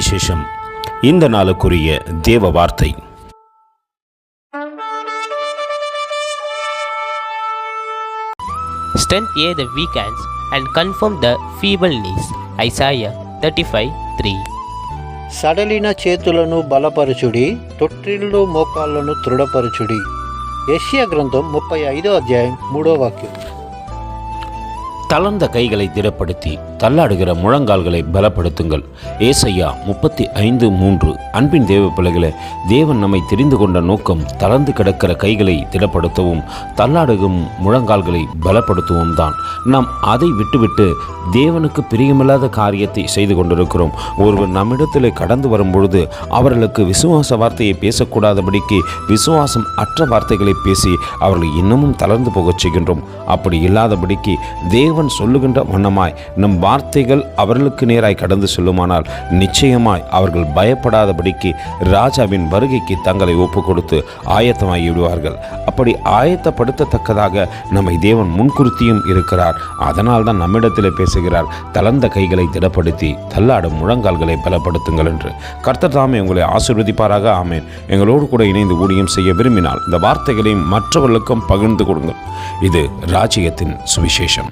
சுவிசேஷம் இந்த நாளுக்குரிய தேவ வார்த்தை Strengthen the weak hands and confirm the feeble knees. Isaiah 35 3. సడలిన చేతులను బలపరచుడి తొట్టిల్లు మోకాళ్ళను దృఢపరచుడి యెషయా గ్రంథం ముప్పై ఐదో అధ్యాయం మూడో వాక్యం தளர்ந்த கைகளை திடப்படுத்தி தள்ளாடுகிற முழங்கால்களை பலப்படுத்துங்கள். ஏசையா முப்பத்தி ஐந்து மூன்று. அன்பின் தேவ பிள்ளைகளை தேவன் நம்மை தெரிந்து கொண்ட நோக்கம் தளர்ந்து கிடக்கிற கைகளை திடப்படுத்தவும் தள்ளாடுகும் முழங்கால்களை பலப்படுத்தவும் தான். நாம் அதை விட்டுவிட்டு தேவனுக்கு பிரியமில்லாத காரியத்தை செய்து கொண்டிருக்கிறோம். ஒருவர் நம்மிடத்தில் கடந்து வரும்பொழுது அவர்களுக்கு விசுவாச வார்த்தையை பேசக்கூடாதபடிக்கு விசுவாசம் அற்ற வார்த்தைகளை பேசி அவர்களை இன்னமும் தளர்ந்து போகச் செய்கின்றோம். அப்படி இல்லாதபடிக்கு தேவன் தேவன் சொல்லுகின்ற வண்ணமாய் நம் வார்த்தைகள் அவர்களுக்கு நேராய் கடந்து செல்லுமானால் நிச்சயமாய் அவர்கள் பயப்படாதபடிக்கு ராஜாவின் வருகைக்கு தங்களை ஒப்பு கொடுத்து ஆயத்தமாகி விடுவார்கள். அப்படி ஆயத்தப்படுத்தத்தக்கதாக நம்மை தேவன் முன்குறித்தியும் இருக்கிறார். அதனால் தான் நம்மிடத்தில் பேசுகிறார் தளர்ந்த கைகளை திடப்படுத்தி தள்ளாடும் முழங்கால்களை பலப்படுத்துங்கள் என்று. கர்த்தர் தாமே உங்களை ஆசிர்வதிப்பாராக ஆமேன். எங்களோடு கூட இணைந்து ஊழியம் செய்ய விரும்பினால் இந்த வார்த்தைகளையும் மற்றவர்களுக்கும் பகிர்ந்து கொடுங்கள். இது ராஜ்யத்தின் சுவிசேஷம்.